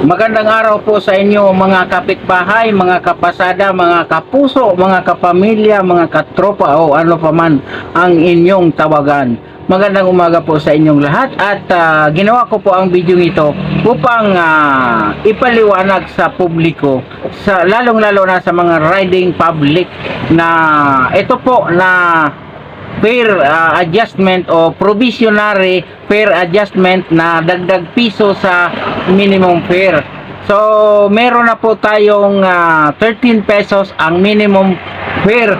Magandang araw po sa inyo mga kapitbahay, mga kapasada, mga kapuso, mga kapamilya, mga katropa o ano pa man ang inyong tawagan. Magandang umaga po sa inyong lahat at ah, ginawa ko po ang video ito upang ah, ipaliwanag sa publiko sa lalong-lalo na sa mga riding public na ito po na fair uh, adjustment o provisionary fair adjustment na dagdag piso sa minimum fare. So, meron na po tayong ah, 13 pesos ang minimum fare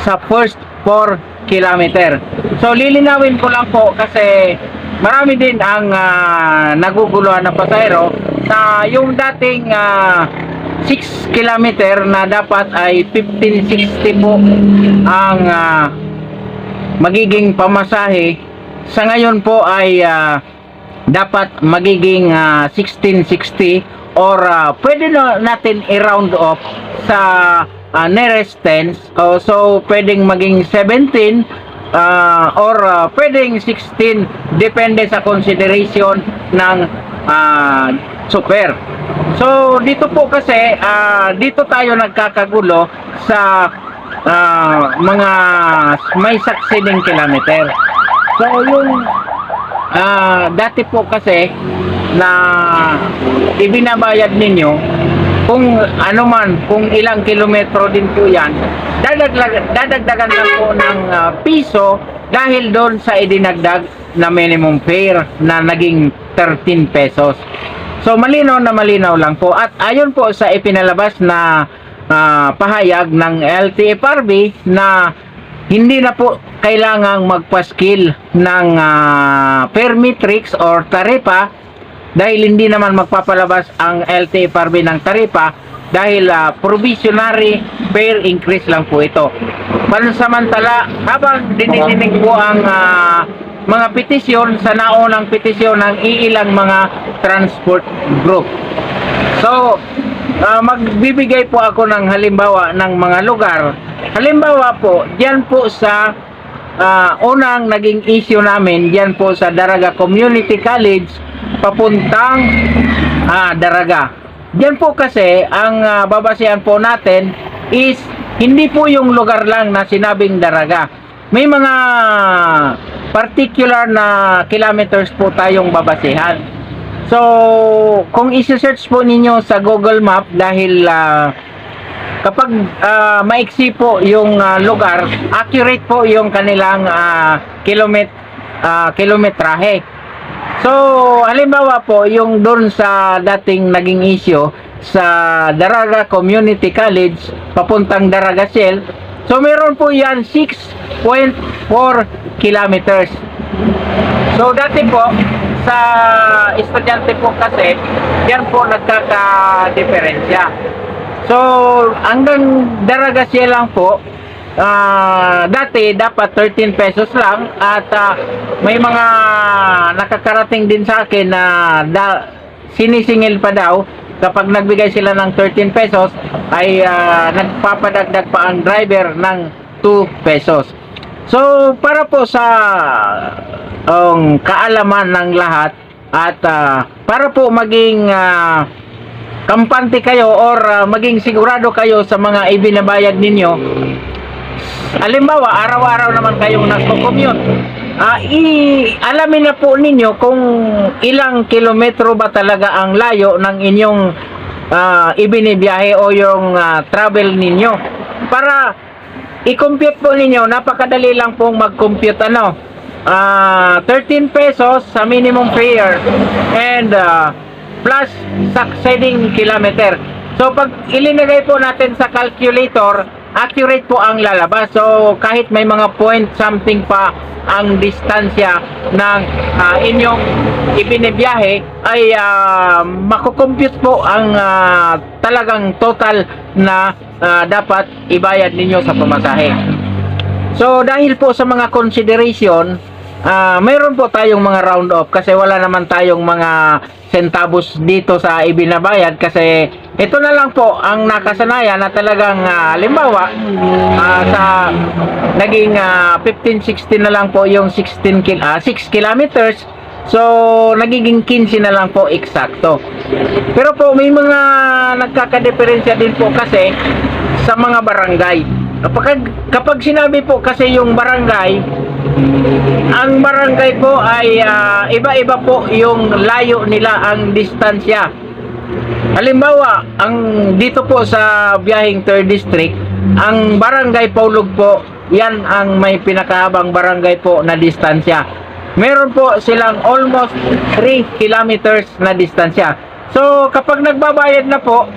sa first 4 kilometer. So, lilinawin ko lang po kasi marami din ang ah, naguguluhan na pasahero na yung dating ah, 6 kilometer na dapat ay 1560 po ang ah, magiging pamasahe sa ngayon po ay ah, dapat magiging ah, 1660 or ah, pwede na natin i-round off sa ah, nearest tens. Oh, so pwedeng maging 17 ah, or ah, pwedeng 16 depende sa consideration ng ah, super. So dito po kasi ah, dito tayo nagkakagulo sa ah, mga may succeeding kilometer. So yung ah, dati po kasi na ibinabayad ninyo kung ano man, kung ilang kilometro din po yan, dadagdag, dadagdagan lang po ng ah, piso dahil doon sa idinagdag na minimum fare na naging 13 pesos. So malinaw na malinaw lang po at ayon po sa ipinalabas na ah, pahayag ng LTFRB na hindi na po kailangang magpaskil ng ah, permitrix or taripa dahil hindi naman magpapalabas ang LTFRB ng taripa dahil ah, provisionary fare increase lang po ito. Pansamantala, habang dinidinig po ang ah, mga petisyon sa naunang petisyon ng iilang mga transport group. So, ah, magbibigay po ako ng halimbawa ng mga lugar. Halimbawa po, diyan po sa ah, unang naging issue namin, diyan po sa Daraga Community College papuntang ah, Daraga. Diyan po kasi ang ah, babasihan po natin is hindi po yung lugar lang na sinabing Daraga. May mga particular na kilometers po tayong babasihan. So, kung isi-search po ninyo sa Google Map dahil ah, kapag ah, maiksi po yung ah, lugar, accurate po yung kanilang ah, kilomet ah, kilometrahe. So, halimbawa po, yung doon sa dating naging issue sa Daraga Community College papuntang Daraga Shell, so meron po yan 6.4 kilometers. So, dati po, sa estudyante po kasi, yan po nagkaka-diferensya. So, hanggang Daraga Shell lang po, ah, dati dapat 13 pesos lang at ah, may mga nakakarating din sa akin na da, sinisingil pa daw kapag nagbigay sila ng 13 pesos ay ah, nagpapadagdag pa ang driver ng 2 pesos. So, para po sa ang kaalaman ng lahat at ah, para po maging ah, kampante kayo or ah, maging sigurado kayo sa mga ibinabayad ninyo Halimbawa, araw-araw naman kayong nagko-commute. Ah, i alamin na po ninyo kung ilang kilometro ba talaga ang layo ng inyong ah, ibinibiyahe o yung ah, travel ninyo. Para i-compute po ninyo, napakadali lang pong mag-compute ano. Ah, 13 pesos sa minimum fare and ah, plus succeeding kilometer. So pag ilinagay po natin sa calculator, accurate po ang lalabas. So kahit may mga point something pa ang distansya ng ah, inyong ibinibiyahe ay uh, makukompute po ang ah, talagang total na ah, dapat ibayad ninyo sa pamasahe. So dahil po sa mga consideration, ah mayroon po tayong mga round off kasi wala naman tayong mga centavos dito sa ibinabayad kasi ito na lang po ang nakasanayan na talagang ah, halimbawa ah, sa naging ah, 15-16 na lang po yung 16 kil ah, 6 kilometers So, nagiging 15 na lang po eksakto. Pero po, may mga nagkakadeferensya din po kasi sa mga barangay. Kapag, kapag sinabi po kasi yung barangay, ang barangay po ay ah, iba-iba po yung layo nila, ang distansya. Halimbawa, ang dito po sa biyahing 3rd district, ang barangay Paulog po, yan ang may pinakahabang barangay po na distansya. Meron po silang almost 3 kilometers na distansya. So, kapag nagbabayad na po,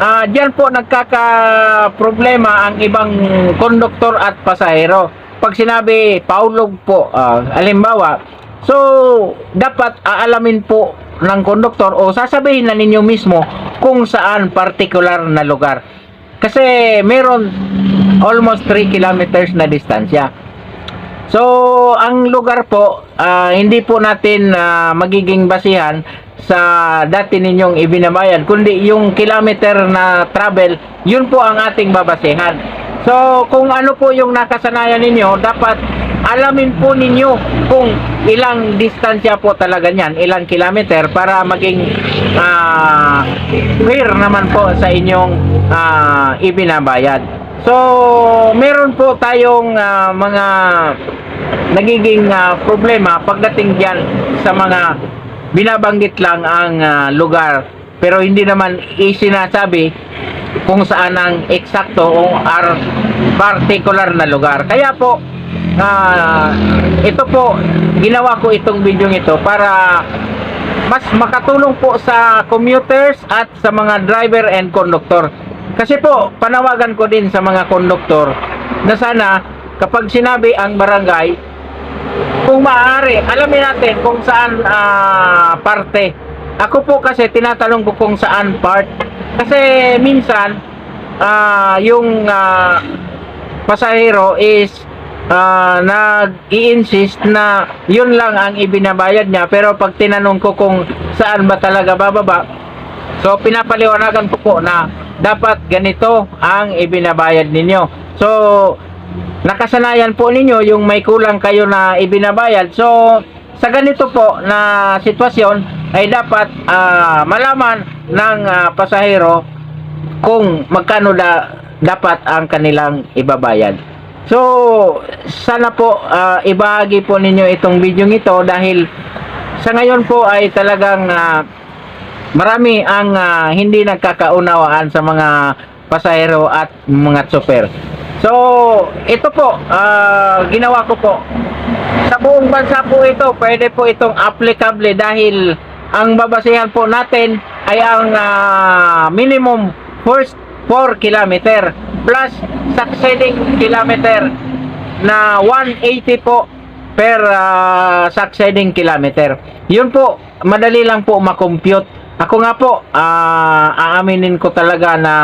ah diyan po nagkaka-problema ang ibang konduktor at pasahero. Pag sinabi Paulog po, ah, halimbawa, so dapat aalamin po ng konduktor o sasabihin na ninyo mismo kung saan particular na lugar. Kasi meron almost 3 kilometers na distansya. So, ang lugar po, ah, hindi po natin ah, magiging basihan sa dati ninyong ibinabayad, kundi yung kilometer na travel, yun po ang ating babasehan. So, kung ano po yung nakasanayan ninyo, dapat alamin po ninyo kung ilang distansya po talaga niyan, ilang kilometer para maging ah, fair naman po sa inyong ah, ibinabayad. So, meron po tayong ah, mga nagiging ah, problema pagdating diyan sa mga binabanggit lang ang ah, lugar pero hindi naman isinasabi kung saan ang eksakto o ar particular na lugar. Kaya po ah, ito po ginawa ko itong video ito para mas makatulong po sa commuters at sa mga driver and conductor. Kasi po, panawagan ko din sa mga conductor na sana kapag sinabi ang barangay, kung maaari, alamin natin kung saan ah, parte. Ako po kasi tinatanong ko kung saan part. Kasi minsan, ah, yung ah, pasahero is ah, nag-i-insist na yun lang ang ibinabayad niya. Pero pag tinanong ko kung saan ba talaga bababa, so pinapaliwanagan ko po na dapat ganito ang ibinabayad ninyo. So, nakasanayan po ninyo yung may kulang kayo na ibinabayad. So, sa ganito po na sitwasyon ay dapat ah, malaman ng ah, pasahero kung magkano da, dapat ang kanilang ibabayad. So, sana po ah, ibahagi po ninyo itong video ito dahil sa ngayon po ay talagang ah, marami ang ah, hindi nagkakaunawaan sa mga pasahero at mga tsoper. So, ito po, ah, ginawa ko po. Sa buong bansa po ito, pwede po itong applicable dahil ang babasihan po natin ay ang ah, minimum first 4 kilometer plus succeeding kilometer na 180 po per ah, succeeding kilometer. Yun po, madali lang po makompute. Ako nga po, ah, aaminin ko talaga na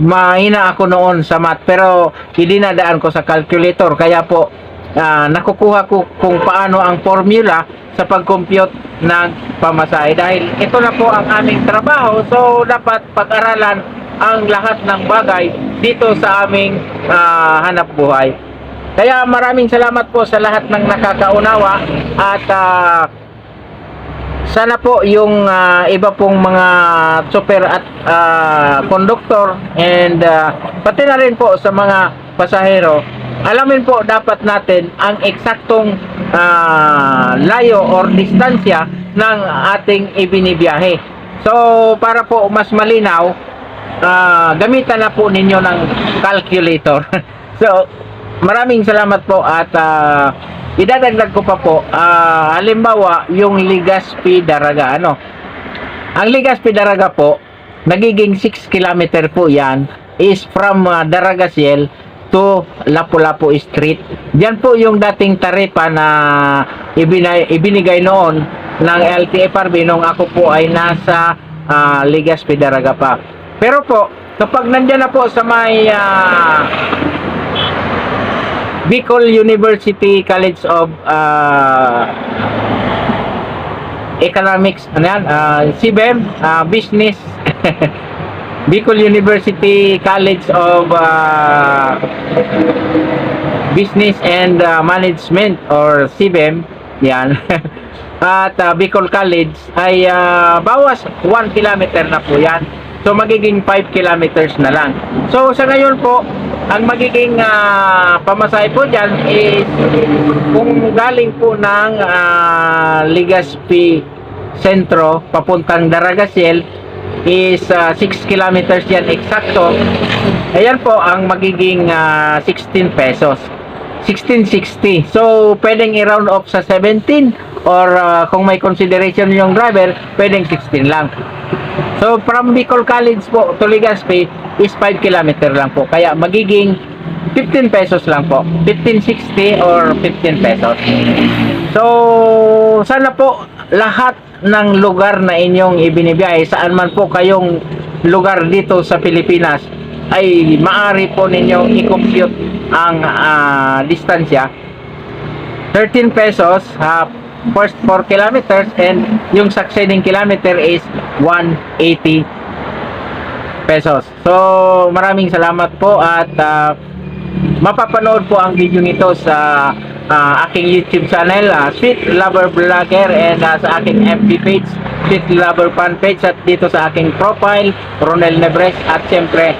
mahina ako noon sa math pero idinadaan ko sa calculator kaya po ah, nakukuha ko kung paano ang formula sa pag-compute ng pamasahe dahil ito na po ang aming trabaho so dapat pag-aralan ang lahat ng bagay dito sa aming ah, hanap buhay. Kaya maraming salamat po sa lahat ng nakakaunawa at ah, sana po yung ah, iba pong mga super at ah, conductor and ah, pati na rin po sa mga pasahero alamin po dapat natin ang eksaktong ah, layo or distansya ng ating ibinibiyahe. So para po mas malinaw ah, gamitan na po ninyo ng calculator. So maraming salamat po at ah, idadagdag ko pa po ah, halimbawa yung Ligaspi Daraga ano? Ang Ligaspi Daraga po nagiging 6 kilometer po yan is from ah, Daragasiel to Lapu-Lapu Street. Diyan po yung dating taripa na ibinay, ibinigay noon ng LTFRB nung ako po ay nasa ah, Ligaspi Daraga pa. Pero po kapag nandyan na po sa may ah, Bicol University College of uh, Economics. Ano yan? Uh, CBM uh, Business. Bicol University College of uh, Business and uh, Management or CBM yan. At ah, Bicol College ay ah, bawas 1 kilometer na po yan. So magiging 5 kilometers na lang. So sa ngayon po, ang magiging ah, pamasahe po dyan is kung galing po ng ah, Legazpi Sentro papuntang Daragasiel is ah, 6 kilometers yan eksakto. Ayan po ang magiging ah, 16 pesos. 1660. So, pwedeng i-round off sa 17 or ah, kung may consideration yung driver, pwedeng 16 lang. So, from Bicol College po to Legazpi is 5 kilometer lang po. Kaya magiging 15 pesos lang po. 1560 or 15 pesos. So, sana po lahat ng lugar na inyong ibinibiyay, saan man po kayong lugar dito sa Pilipinas, ay maari po ninyong i-compute ang ah, distansya. 13 pesos ha, first 4 kilometers and yung succeeding kilometer is 180 pesos. So, maraming salamat po at ah, mapapanood po ang video nito sa ah, aking YouTube channel, ah, Sweet Lover Vlogger and ah, sa aking FB page, Sweet Lover Fan page at dito sa aking profile, Ronel Nebres at siyempre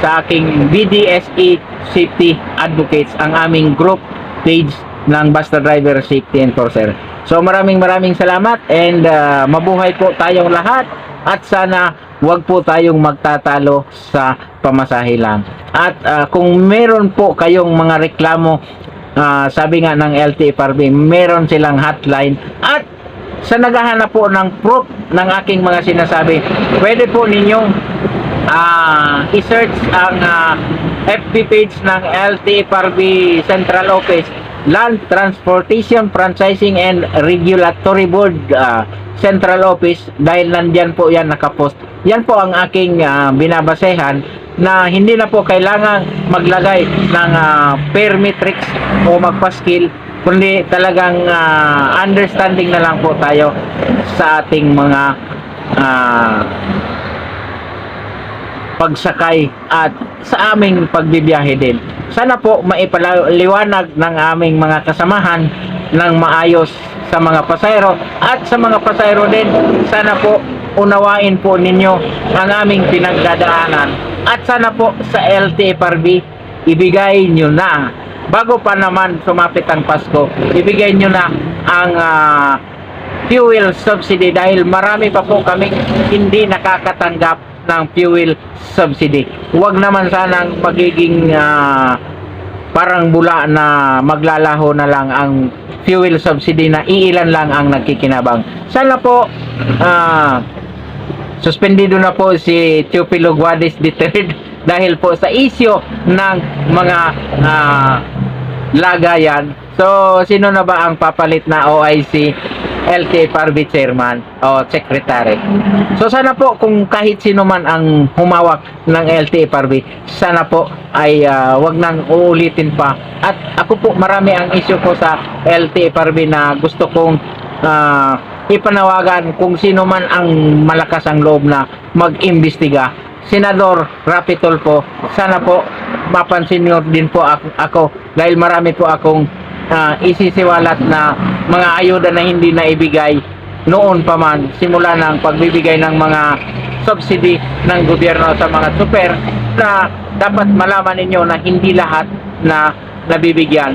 sa aking BDSE Safety Advocates, ang aming group page ng Basta Driver Safety Enforcer. So maraming maraming salamat and ah, mabuhay po tayong lahat at sana wag po tayong magtatalo sa pamasahe lang. At ah, kung meron po kayong mga reklamo, ah, sabi nga ng LTFRB, meron silang hotline at sa naghahanap po ng proof ng aking mga sinasabi, pwede po ninyong ah i-search ang ah, FB page ng LTFRB Central Office Land Transportation Franchising and Regulatory Board ah, Central Office dahil nandyan po yan nakapost. Yan po ang aking ah, binabasehan na hindi na po kailangan maglagay ng ah, permitrix o magpaskil kundi talagang ah, understanding na lang po tayo sa ating mga ah, pagsakay at sa aming pagbibiyahe din. Sana po maipaliwanag ng aming mga kasamahan ng maayos sa mga pasayro. At sa mga pasayro din sana po unawain po ninyo ang aming pinagdadaanan. At sana po sa LTFRB ibigay nyo na. Bago pa naman sumapit ang Pasko ibigay nyo na ang ah, fuel subsidy dahil marami pa po kami hindi nakakatanggap ng fuel subsidy. Huwag naman sanang magiging ah, parang bula na maglalaho na lang ang fuel subsidy na iilan lang ang nagkikinabang. Sana po ah, suspendido na po si Teofilo Guadis III dahil po sa isyo ng mga ah, lagayan. So, sino na ba ang papalit na OIC LTFRB chairman o secretary? So, sana po kung kahit sino man ang humawak ng LTFRB, sana po ay ah, wag nang uulitin pa. At ako po, marami ang issue ko sa LTFRB na gusto kong ah, ipanawagan kung sino man ang malakas ang loob na mag-imbestiga. Senador Rapitol po, sana po mapansin niyo din po ako, ako dahil marami po akong ah, isisiwalat na mga ayuda na hindi na ibigay noon pa man simula ng pagbibigay ng mga subsidy ng gobyerno sa mga super na dapat malaman ninyo na hindi lahat na nabibigyan.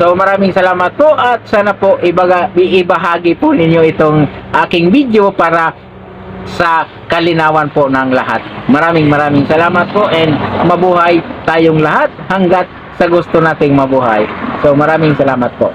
So maraming salamat po at sana po ibaga, ibahagi po ninyo itong aking video para sa kalinawan po ng lahat. Maraming maraming salamat po and mabuhay tayong lahat hanggat sa gusto nating mabuhay. So maraming salamat po.